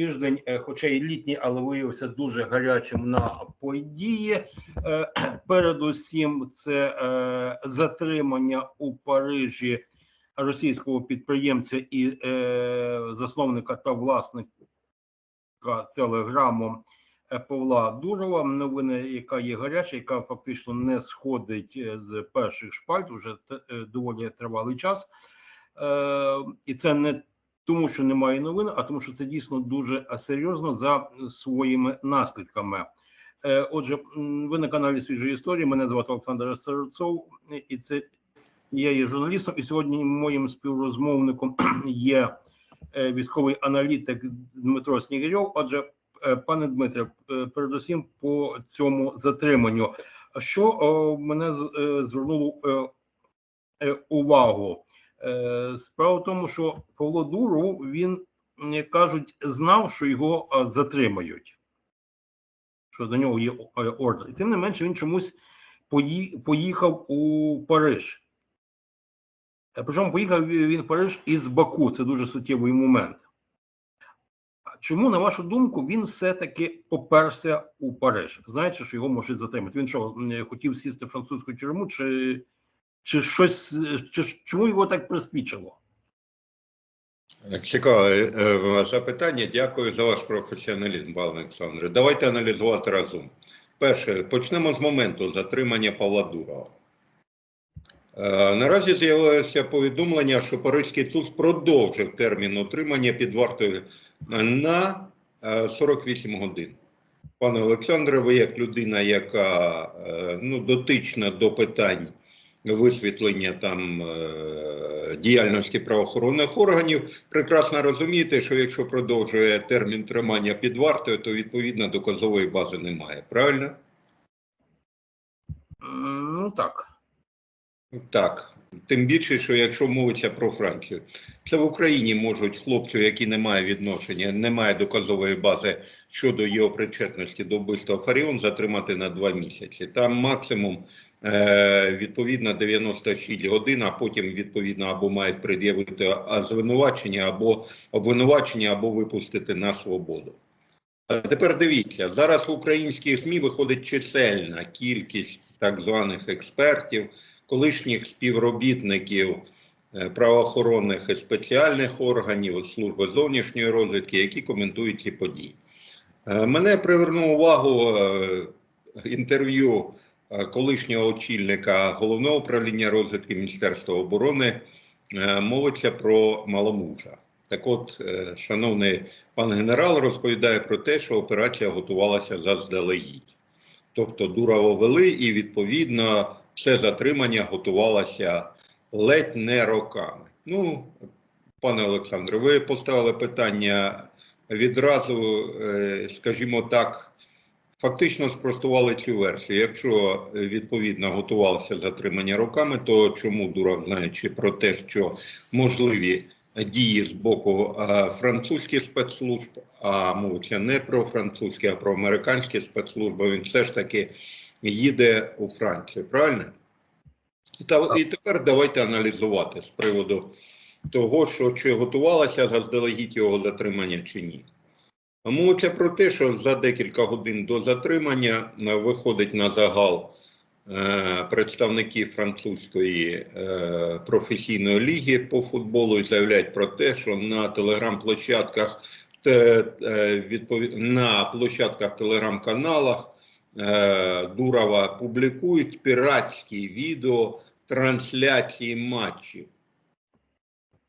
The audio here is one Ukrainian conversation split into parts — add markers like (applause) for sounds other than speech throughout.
тиждень, е, хоча й літній, але виявився дуже гарячим на події. Е, Передусім, це е, затримання у Парижі російського підприємця і засновника та власника телеграму Павла Дурова. Новина, яка є гаряча, яка фактично не сходить з перших шпальт уже е, доволі тривалий час. І це не тому, що немає новин, а тому, що це дійсно дуже е, серйозно за своїми наслідками. Е, Отже, ви на каналі Свіжої історії. Мене звати Олександр Серцов, і це я є журналістом. І сьогодні моїм співрозмовником (clears throat) є е, військовий аналітик Дмитро Снігирьов. Отже, е, пане Дмитре, е, передусім по цьому затриманню, що мене е, звернуло е, е, увагу. Е, Справа в тому, що Павло Дуров, він, як кажуть, знав, що його затримають, що до нього є е, ордер. І тим не менше він чомусь поїхав у Париж. Е, Причому поїхав він в Париж із Баку. Це дуже суттєвий момент. Чому, на вашу думку, він все-таки поперся у Париж, знаючи, що його можуть затримати? Він що, м, хотів сісти в французьку тюрму, чи, чи щось, чи, чому його так приспічило? Цікаве е, запитання. Дякую за ваш професіоналізм, пане Олександре. Давайте аналізувати разом. Перше, почнемо з моменту затримання Павла Дурова. Е, Наразі з'явилося повідомлення, що Паризький суд продовжив термін утримання під вартою на е, 48 годин. Пане Олександре, ви як людина, яка е, ну, дотична до питань висвітлення там е, діяльності правоохоронних органів, прекрасно розумієте, що якщо продовжує термін тримання під вартою, то відповідно доказової бази немає. Правильно? Ну так. Так. Тим більше, що якщо мовиться про Францію, це в Україні можуть хлопцю, які не мають відношення, не має доказової бази щодо його причетності до вбивства Фаріон, затримати на два місяці. Там максимум відповідно 96 годин, а потім відповідно або мають пред'явити звинувачення, або обвинувачення, або випустити на свободу. Тепер дивіться, зараз в українських ЗМІ виходить чисельна кількість так званих експертів, колишніх співробітників е, правоохоронних і спеціальних органів служби зовнішньої розвідки, які коментують ці події. Е, Мене привернув увагу е, інтерв'ю е, колишнього очільника головного управління розвідки Міністерства оборони. Е, Мовиться про маломужа. Так от, е, шановний пан генерал розповідає про те, що операція готувалася заздалегідь. Тобто Дурова вели, і відповідно це затримання готувалося ледь не роками. Ну, пане Олександре, ви поставили питання відразу, е, скажімо так, фактично спростували цю версію. Якщо е, відповідно готувалося затримання роками, то чому Дуров, знаючи про те, що можливі дії з боку е, французьких спецслужб, а мовиться не про французькі, а про американські спецслужби, він все ж таки їде у Францію, правильно? Та, і тепер давайте аналізувати з приводу того, що чи готувалося заздалегідь його затримання чи ні. Мовиться про те, що за декілька годин до затримання е, виходить на загал е, представники французької е, професійної ліги по футболу і заявляють про те, що на телеграм-площадках на площадках телеграм-каналах Дурова публікують піратські відео трансляції матчів.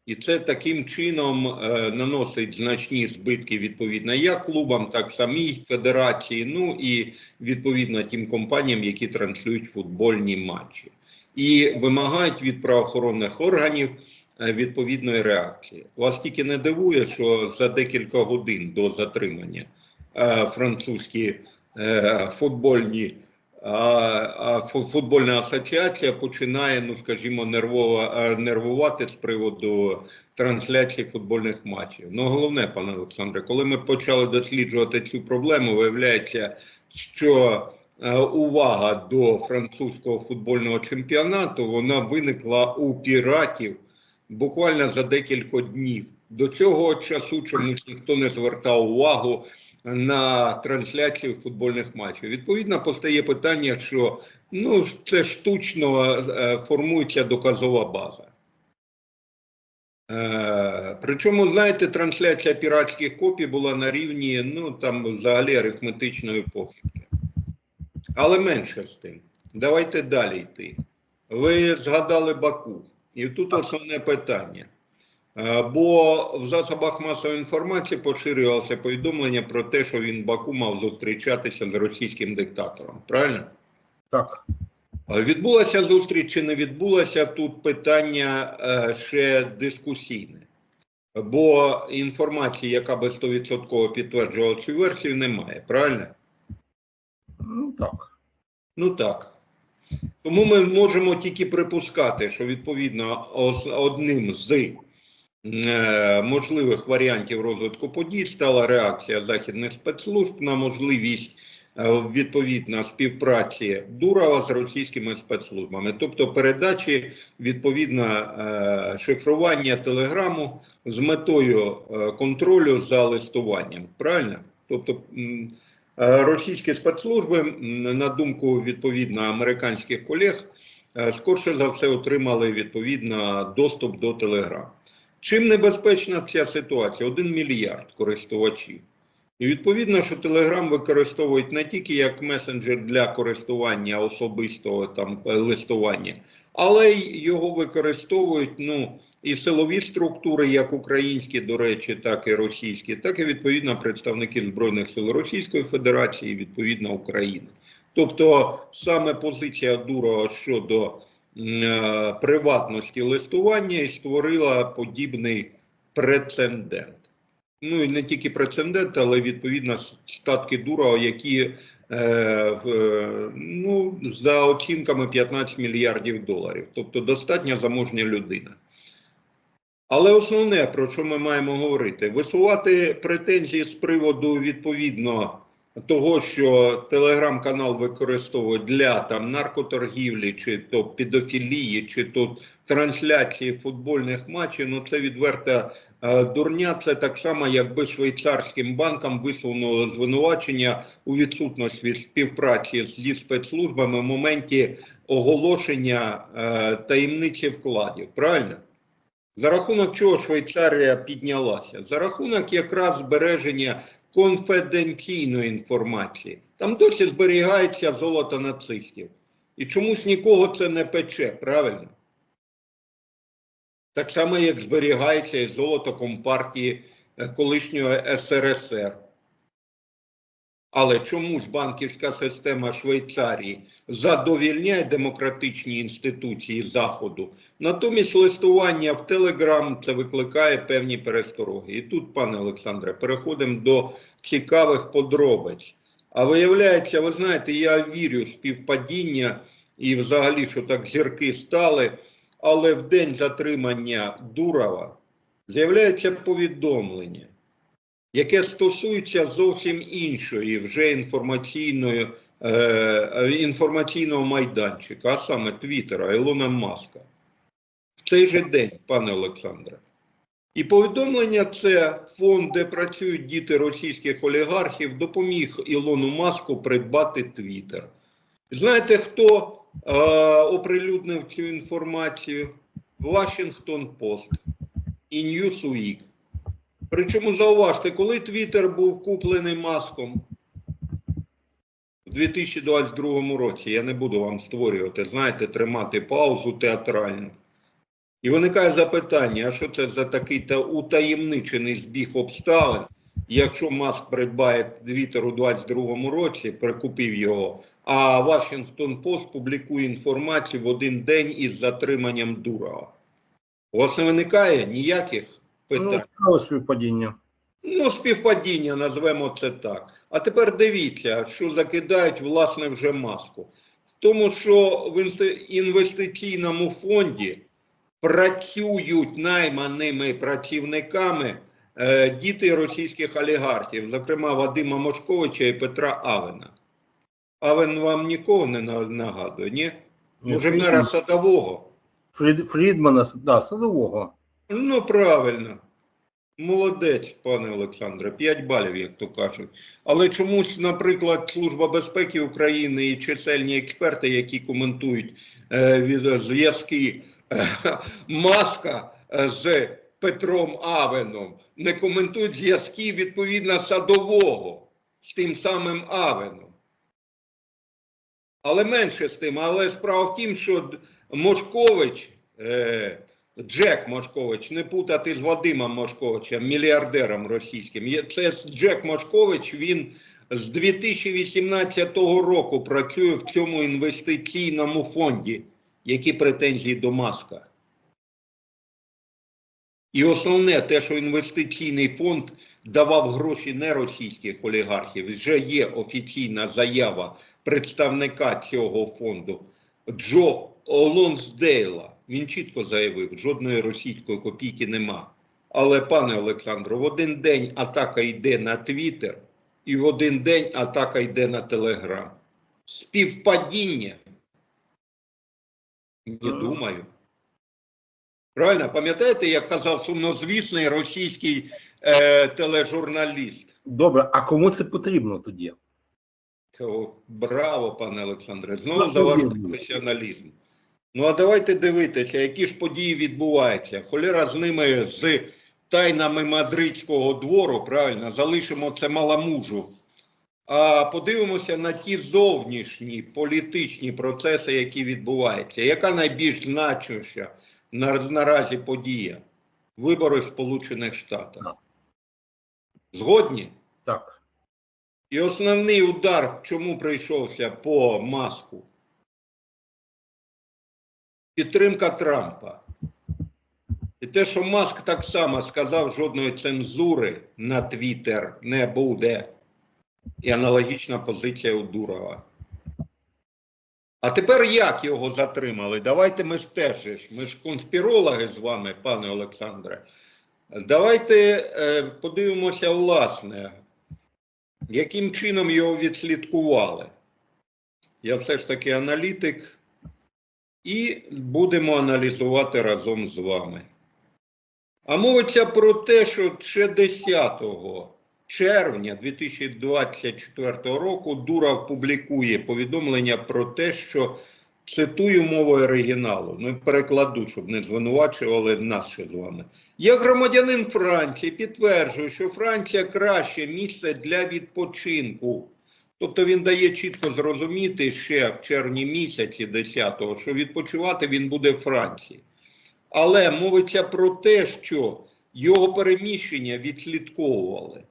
І це таким чином е, наносить значні збитки відповідно як клубам, так самій федерації, ну і відповідно тим компаніям, які транслюють футбольні матчі, і вимагають від правоохоронних органів е, відповідної реакції. Вас тільки не дивує, що за декілька годин до затримання е, французькі е, футбольні футбольна асоціація починає, ну скажімо, нервово е, нервувати з приводу трансляції футбольних матчів. Ну, головне, пане Олександре, коли ми почали досліджувати цю проблему, виявляється, що е, увага до французького футбольного чемпіонату вона виникла у піратів буквально за декілька днів До цього часу чомусь ніхто не звертав увагу на трансляцію футбольних матчів. Відповідно, постає питання, що ну, це штучно е, формується доказова база. Е, причому, знаєте, трансляція піратських копій була на рівні, ну там взагалі арифметичної похибки. Але менше з тим. Давайте далі йти. Ви згадали Баку. І тут основне питання. Бо в засобах масової інформації поширювалося повідомлення про те, що він Баку мав зустрічатися з російським диктатором. Правильно? Так. Відбулася зустріч чи не відбулася? Тут питання е, ще дискусійне. Бо інформації, яка би 100% підтверджувала цю версію, немає. Правильно? Ну так. Ну так. Тому ми можемо тільки припускати, що відповідно одним з можливих варіантів розвитку подій стала реакція західних спецслужб на можливість е, відповідно співпраці Дурова з російськими спецслужбами, тобто передачі відповідно е, шифрування телеграму з метою е, контролю за листуванням. Правильно? Тобто Е, Російські спецслужби, на думку відповідно американських колег, е, скорше за все отримали відповідно доступ до Телеграм. Чим небезпечна ця ситуація? Один мільярд користувачів. І відповідно, що Телеграм використовують не тільки як месенджер для користування особистого там е, листування, але й його використовують ну, і силові структури, як українські, до речі, так і російські, так і відповідно представники Збройних сил Російської Федерації, відповідно України. Тобто саме позиція Дурова щодо приватності листування і створила подібний прецедент. Ну і не тільки прецедент, але відповідно статки Дурова, які е, в, е, ну, за оцінками 15 мільярдів доларів. Тобто достатньо заможня людина. Але основне, про що ми маємо говорити, висувати претензії з приводу відповідно того, що телеграм-канал використовують для там наркоторгівлі, чи то підофілії, чи то трансляції футбольних матчів. Ну це відверта е, дурня. Це так само, якби швейцарським банкам висунули звинувачення у відсутності співпраці зі спецслужбами в моменті оголошення е, таємниці вкладів. Правильно? За рахунок чого Швейцарія піднялася? За рахунок якраз збереження конфіденційної інформації. Там досі зберігається золото нацистів. І чомусь нікого це не пече, правильно? Так само, як зберігається і золото Компартії е, колишнього СРСР. Але чомусь банківська система Швейцарії задовільняє демократичні інституції Заходу. Натомість листування в Телеграм це викликає певні перестороги. І тут, пане Олександре, переходимо до цікавих подробиць. А виявляється, ви знаєте, я вірю в співпадіння і взагалі, що так зірки стали, але в день затримання Дурова з'являється повідомлення яке стосується зовсім іншої вже інформаційної, е, інформаційного майданчика, а саме Твіттера Ілона Маска. В цей же день, пане Олександре. І повідомлення це фонд, де працюють діти російських олігархів, допоміг Ілону Маску придбати Твіттер. Знаєте, хто е, оприлюднив цю інформацію? Washington Post і Newsweek. Причому зауважте, коли Твіттер був куплений маском у 2022 році, я не буду вам створювати, знаєте, тримати паузу театральну. І виникає запитання: а що це за такий та утаємничений збіг обставин, якщо Маск придбає Твіттер у 2022 році, прикупив його, а Вашингтон Пост публікує інформацію в один день із затриманням Дурова? У вас не виникає ніяких питань? Ну, співпадіння. Ну, співпадіння, назвемо це так. А тепер дивіться, що закидають власне вже маску. В тому, що в інвестиційному фонді працюють найманими працівниками е, діти російських олігархів, зокрема Вадима Мошковича і Петра Авена. Авен вам нікого не нагадує, ні? Може, мера садового? Фрід, Фрідмана, да, садового. Ну, правильно. Молодець, пане Олександре, 5 балів, як то кажуть. Але чомусь, наприклад, Служба безпеки України і чисельні експерти, які коментують е, від зв'язки е, Маска е, з Петром Авеном, не коментують зв'язки відповідно садового з тим самим Авеном. Але менше з тим. Але справа в тім, що Мошкович, е, Джек Мошкович, не путати з Вадимом Мошковичем, мільярдером російським. Це Джек Мошкович, він з 2018 року працює в цьому інвестиційному фонді. Які претензії до Маска? І основне, те, що інвестиційний фонд давав гроші не російських олігархів, вже є офіційна заява представника цього фонду Джо Лонсдейла. Він чітко заявив, жодної російської копійки нема. Але, пане Олександро, в один день атака йде на Твіттер, і в один день атака йде на Телеграм. Співпадіння? Не думаю. Правильно, пам'ятаєте, як казав сумнозвісний російський е, тележурналіст? Добре, а кому це потрібно тоді? О, Браво, пане Олександре. Знову за ваш професіоналізм. Ну а давайте дивитися, які ж події відбуваються. Холера з ними з тайнами мадридського двору, правильно, залишимо це маламужу. А подивимося на ті зовнішні політичні процеси, які відбуваються. Яка найбільш значуща на, наразі подія? Вибори в Сполучених Штатах. Згодні? Так. І основний удар чому прийшовся по маску? Підтримка Трампа. І те, що Маск так само сказав, жодної цензури на Твіттер не буде. І аналогічна позиція у Дурова. А тепер як його затримали? Давайте ми ж теж, ми ж конспірологи з вами, пане Олександре. Давайте е, подивимося, власне, яким чином його відслідкували? Я все ж таки аналітик, і будемо аналізувати разом з вами. А мовиться про те, що ще 10 червня 2024 року Дуров публікує повідомлення про те, що цитую мовою оригіналу, ну перекладу, щоб не звинувачували нас ще з вами. Як громадянин Франції підтверджую, що Франція краще місце для відпочинку. Тобто він дає чітко зрозуміти ще в червні місяці 10-го, що відпочивати він буде в Франції. Але мовиться про те, що його переміщення відслідковували,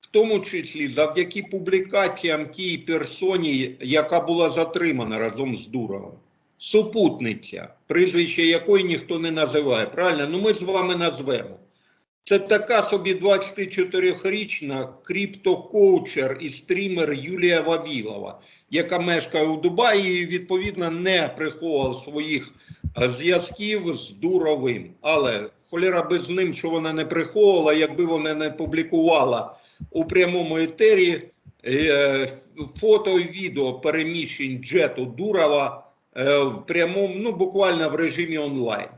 в тому числі завдяки публікаціям тій персоні, яка була затримана разом з Дуровим. Супутниця, прізвище якої ніхто не називає. Правильно? Ну ми з вами назвемо. Це така собі 24-річна криптокоучер і стрімер Юлія Вавілова, яка мешкає у Дубаї і відповідно не приховувала своїх е, зв'язків з Дуровим. Але холера без ним, що вона не приховувала, якби вона не публікувала у прямому етері е, фото і відео переміщень джету Дурова е, в прямому, ну буквально в режимі онлайн.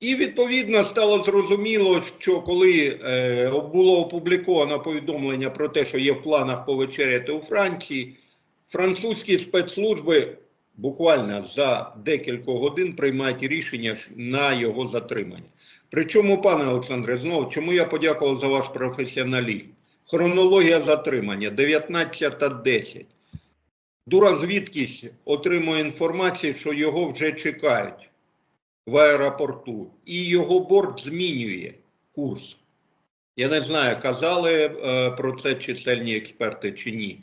І відповідно стало зрозуміло, що коли е, було опубліковано повідомлення про те, що є в планах повечеряти у Франції, французькі спецслужби буквально за декілька годин приймають рішення на його затримання. Причому, пане Олександре, знову чому я подякував за ваш професіоналізм? Хронологія затримання 19.10. Дура звідкись отримує інформацію, що його вже чекають в аеропорту, і його борт змінює курс. Я не знаю, казали е, про це чисельні експерти чи ні.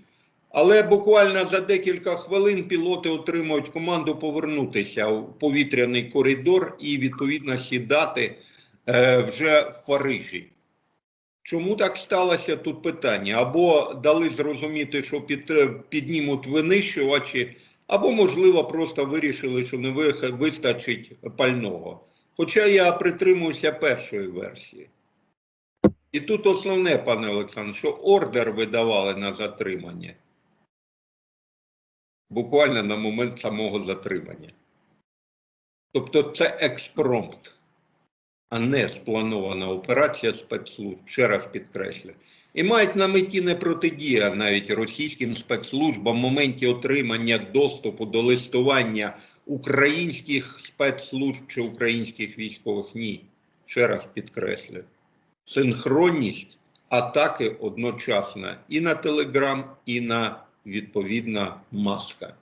Але буквально за декілька хвилин пілоти отримують команду повернутися в повітряний коридор і відповідно сідати е, вже в Парижі. Чому так сталося тут питання? Або дали зрозуміти, що під, піднімуть винищувачі, або, можливо, просто вирішили, що не вистачить пального. Хоча я притримуюся першої версії. І тут основне, пане Олександр, що ордер видавали на затримання. Буквально на момент самого затримання. Тобто це експромт. а не спланована операція спецслужб, ще раз підкреслю. І мають на меті не протидія навіть російським спецслужбам в моменті отримання доступу до листування українських спецслужб чи українських військових. Ні. Ще раз підкреслю. Синхронність атаки одночасна і на Телеграм, і на відповідна маска.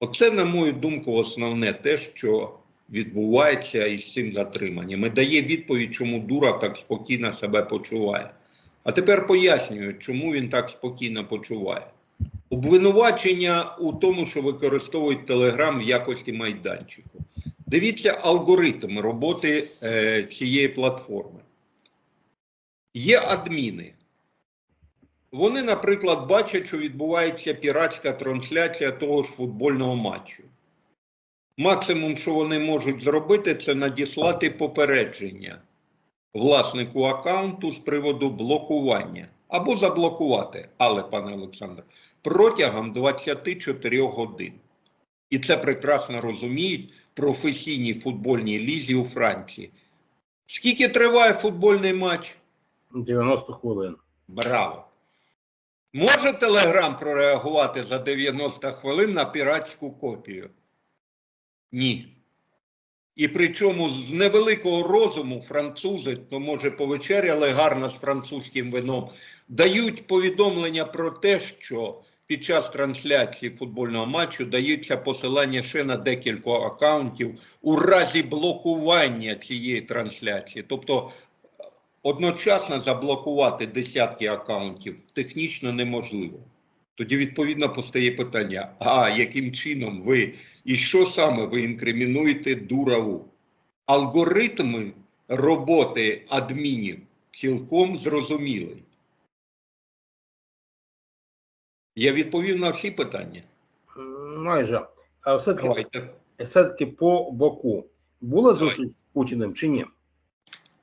Оце, на мою думку, основне те, що відбувається із цим затриманням. І дає відповідь, чому Дура так спокійно себе почуває. А тепер пояснюю, чому він так спокійно почуває. Обвинувачення у тому, що використовують Телеграм в якості майданчику. Дивіться алгоритм роботи е, цієї платформи. Є адміни. Вони, наприклад, бачать, що відбувається піратська трансляція того ж футбольного матчу. Максимум, що вони можуть зробити, це надіслати попередження власнику аккаунту з приводу блокування або заблокувати, але, пане Олександр, протягом 24 годин. І це прекрасно розуміють професійні футбольні лізі у Франції. Скільки триває футбольний матч? 90 хвилин. Браво! Може Телеграм прореагувати за 90 хвилин на піратську копію? Ні. І причому з невеликого розуму французи, то може повечеряли гарно з французьким вином, дають повідомлення про те, що під час трансляції футбольного матчу даються посилання ще на декілька акаунтів у разі блокування цієї трансляції. Тобто одночасно заблокувати десятки акаунтів технічно неможливо. Тоді відповідно постає питання: а яким чином ви і що саме ви інкримінуєте Дураву? Алгоритми роботи адмінів цілком зрозумілий. Я відповів на всі питання. Майже. А все-таки, все-таки по боку. Була зустріч з Путіним чи ні?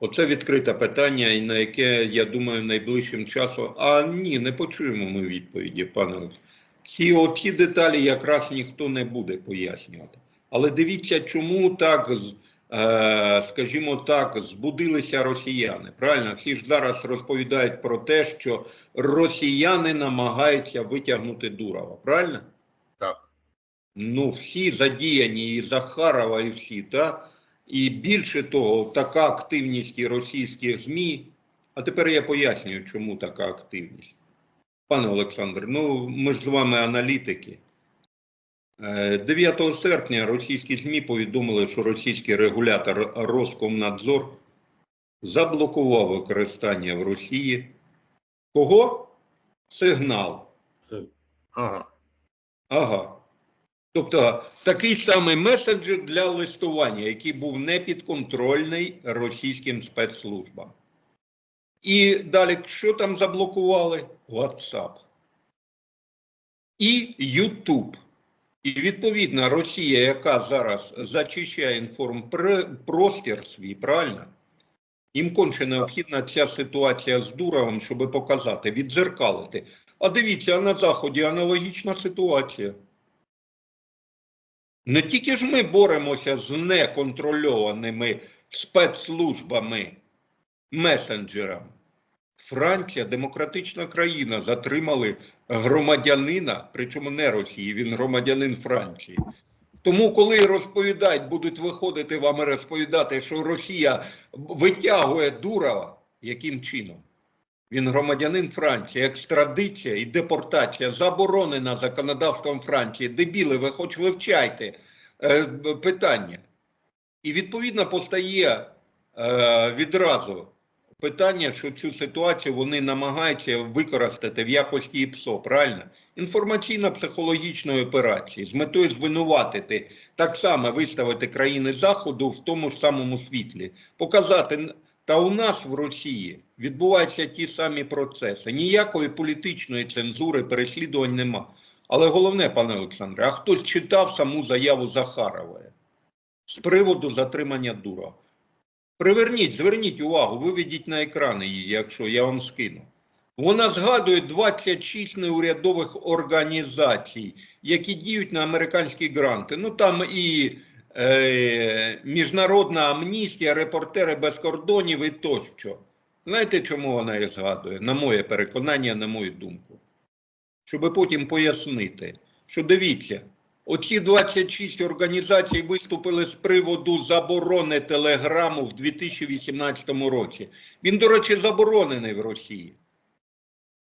Оце відкрите питання, і на яке, я думаю, найближчим часом. А ні, не почуємо ми відповіді, пане. Олексій. Ці оці деталі якраз ніхто не буде пояснювати. Але дивіться, чому так, е, скажімо так, збудилися росіяни. Правильно, всі ж зараз розповідають про те, що росіяни намагаються витягнути Дурова. Правильно? Так. Ну, всі задіяні, і Захарова, і всі, так? І більше того, така активність і російських ЗМІ. А тепер я пояснюю, чому така активність. Пане Олександр, ну ми ж з вами аналітики. Е, 9 серпня російські ЗМІ повідомили, що російський регулятор Роскомнадзор заблокував використання в Росії. Кого? Сигнал. Ага. Ага. Тобто такий самий меседжер для листування, який був непідконтрольний російським спецслужбам. І далі, що там заблокували? WhatsApp. І YouTube. І відповідно Росія, яка зараз зачищає інформпростір свій, правильно? Їм конче необхідна ця ситуація з Дуровим, щоб показати, відзеркалити. А дивіться, а на Заході аналогічна ситуація. Не тільки ж ми боремося з неконтрольованими спецслужбами, месенджерами. Франція, демократична країна, затримали громадянина, причому не Росії, він громадянин Франції. Тому, коли розповідають, будуть виходити вам і розповідати, що Росія витягує Дурова, яким чином? Він громадянин Франції, екстрадиція і депортація заборонена законодавством Франції. Дебіли, ви хоч вивчайте е, питання. І відповідно постає е, відразу питання, що цю ситуацію вони намагаються використати в якості ІПСО, правильно? Інформаційно-психологічної операції з метою звинуватити, так само виставити країни Заходу в тому ж самому світлі, показати. Та у нас в Росії відбуваються ті самі процеси. Ніякої політичної цензури, переслідувань нема. Але головне, пане Олександре, а хтось читав саму заяву Захарової з приводу затримання дура? Приверніть, зверніть увагу, виведіть на екрани її, якщо я вам скину. Вона згадує 26 неурядових організацій, які діють на американські гранти. Ну там і міжнародна амністія, репортери без кордонів і тощо. Знаєте, чому вона їх згадує? На моє переконання, на мою думку. Щоб потім пояснити, що дивіться, оці 26 організацій виступили з приводу заборони телеграму в 2018 році. Він, до речі, заборонений в Росії.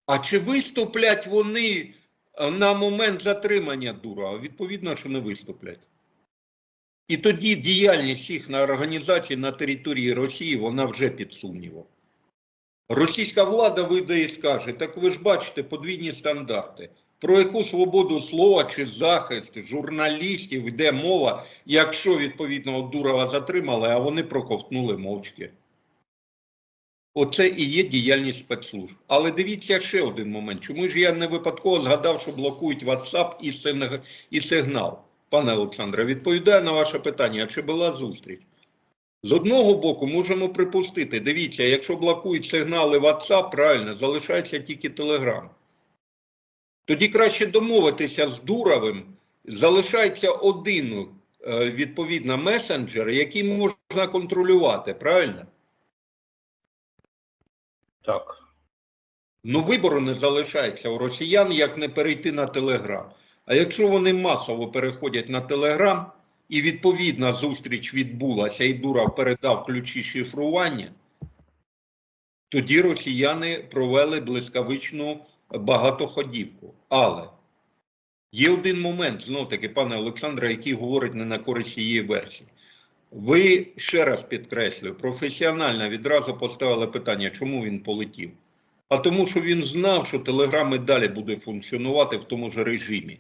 А чи виступлять вони е, на момент затримання Дурова? Відповідно, що не виступлять. І тоді діяльність їх на організації на території Росії вона вже під сумнівом. Російська влада вийде і скаже: так ви ж бачите подвійні стандарти. Про яку свободу слова чи захист журналістів йде мова, якщо відповідного Дурова затримали, а вони проковтнули мовчки. Оце і є діяльність спецслужб. Але дивіться ще один момент. Чому ж я не випадково згадав, що блокують WhatsApp і, сигнал? Пане Олександре, відповідаю на ваше питання, чи була зустріч? З одного боку, можемо припустити, дивіться, якщо блокують сигнали WhatsApp, правильно, залишається тільки Telegram. Тоді краще домовитися з Дуровим, залишається один е, відповідно месенджер, який можна контролювати, правильно? Так. Ну, вибору не залишається у росіян, як не перейти на Телеграм. А якщо вони масово переходять на Телеграм, і відповідна зустріч відбулася, і Дуров передав ключі шифрування, тоді росіяни провели блискавичну багатоходівку. Але є один момент, знов таки, пане Олександре, який говорить не на користь цієї версії. Ви ще раз підкреслюю, професіонально відразу поставили питання, чому він полетів. А тому, що він знав, що Телеграм і далі буде функціонувати в тому ж режимі.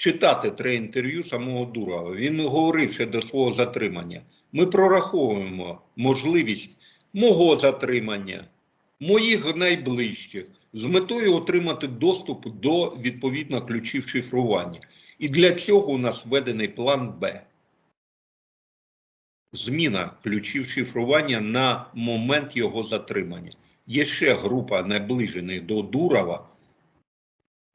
Читати три інтерв'ю самого Дурова. Він говорив ще до свого затримання. Ми прораховуємо можливість мого затримання, моїх найближчих, з метою отримати доступ до відповідно ключів шифрування. І для цього у нас введений план Б. Зміна ключів шифрування на момент його затримання. Є ще група наближених до Дурова,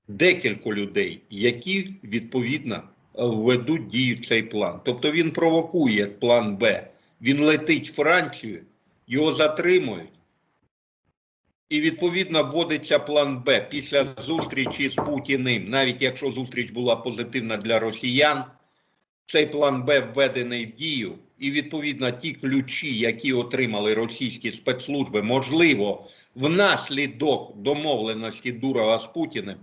декілька людей, які відповідно введуть дію цей план. Тобто він провокує план Б. Він летить в Францію, його затримують. І відповідно вводиться план Б після зустрічі з Путіним, навіть якщо зустріч була позитивна для росіян, цей план Б введений в дію, і відповідно ті ключі, які отримали російські спецслужби, можливо, внаслідок домовленості Дурова з Путіним,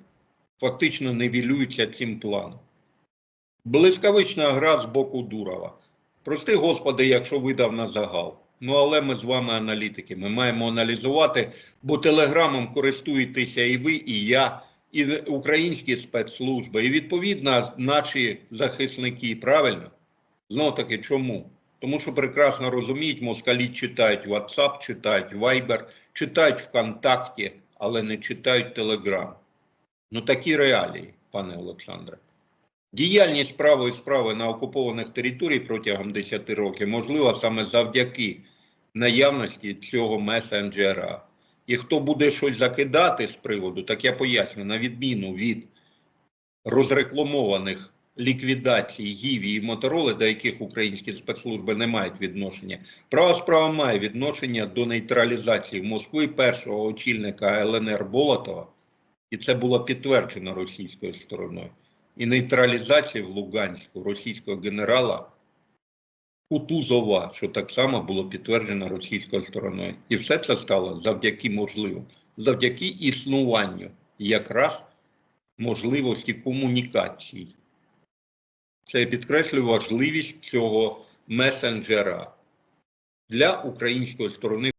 фактично невілюються цим планом. Блискавична гра з боку Дурова. Прости, Господи, якщо видав на загал. Ну, але ми з вами аналітики. Ми маємо аналізувати, бо телеграмом користуєтеся і ви, і я, і українські спецслужби, і відповідно наші захисники. Правильно? Знову таки, чому? Тому що прекрасно розуміють, москалі читають WhatsApp, читають Viber, читають ВКонтакті, але не читають Telegram. Ну такі реалії, пане Олександре. Діяльність правої справи на окупованих територіях протягом 10 років можлива саме завдяки наявності цього месенджера. І хто буде щось закидати з приводу, так я поясню, на відміну від розрекламованих ліквідацій Гіві і Мотороли, до яких українські спецслужби не мають відношення, права справа має відношення до нейтралізації в першого очільника ЛНР Болотова, і це було підтверджено російською стороною і нейтралізації в Луганську російського генерала Кутузова, що так само було підтверджено російською стороною. І все це стало завдяки можливо, завдяки існуванню якраз можливості комунікації. Це я підкреслюю важливість цього месенджера для української сторони.